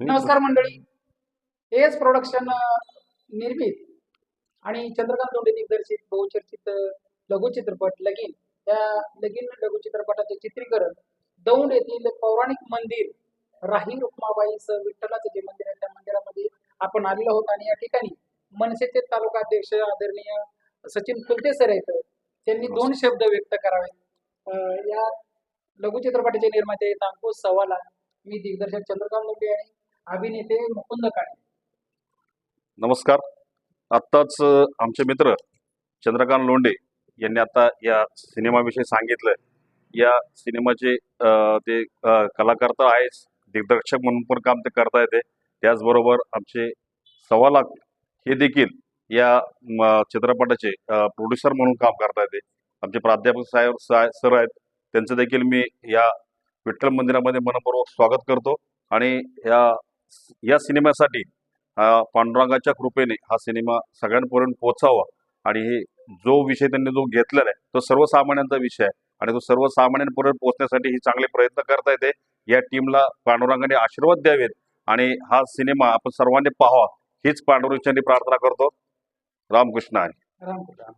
नमस्कार मंडळी. S production निर्मित आणि चंद्रकांत दोंडे दिग्दर्शित बहुचर्चित लघुचित्रपट लगीन. त्या लगीन लघुचित्रपटाचे चित्रीकरण दौंड येथील पौराणिक मंदिर राही रुक्माबाईचं विठ्ठलाचं जे मंदिर आहे त्या मंदिरामध्ये आपण आलेलो आहोत आणि या ठिकाणी मनसेचे तालुका अध्यक्ष आदरणीय सचिन फुलते सर आहेत. त्यांनी दोन शब्द व्यक्त करावे अं, या लघुचित्रपटाचे निर्माते आहेत अंकुश सवाला मी दिग्दर्शक चंद्रकांत दोंडे आणि अभिनेते मुकुंद काळे. नमस्कार. आत्ताच आमचे मित्र चंद्रकांत लोंडे यांनी आता या सिनेमाविषयी सांगितलं या सिनेमाचे ते कलाकार तर आहेच. दिग्दर्शक म्हणून पण काम ते करता येते. त्याचबरोबर आमचे सव्वा लाख हे देखील या चित्रपटाचे प्रोड्युसर म्हणून काम करता येते. आमचे प्राध्यापक साहेब साय सर आहेत. त्यांचं देखील मी या विठ्ठल मंदिरामध्ये मनपूर्वक स्वागत करतो. आणि या या सिनेमासाठी पांडुरंगाच्या कृपेने हा सिनेमा सगळ्यांपर्यंत पोहोचावा. आणि हे जो विषय त्यांनी जो घेतलेला आहे तो सर्वसामान्यांचा विषय आहे. आणि तो सर्वसामान्यांपर्यंत पोहोचण्यासाठी ही चांगले प्रयत्न करता येते. या टीमला पांडुरंगाने आशीर्वाद द्यावेत. आणि हा सिनेमा आपण सर्वांनी पाहावा हीच पांडुरंगाची प्रार्थना करतो. रामकृष्ण आहे. रामकृष्ण.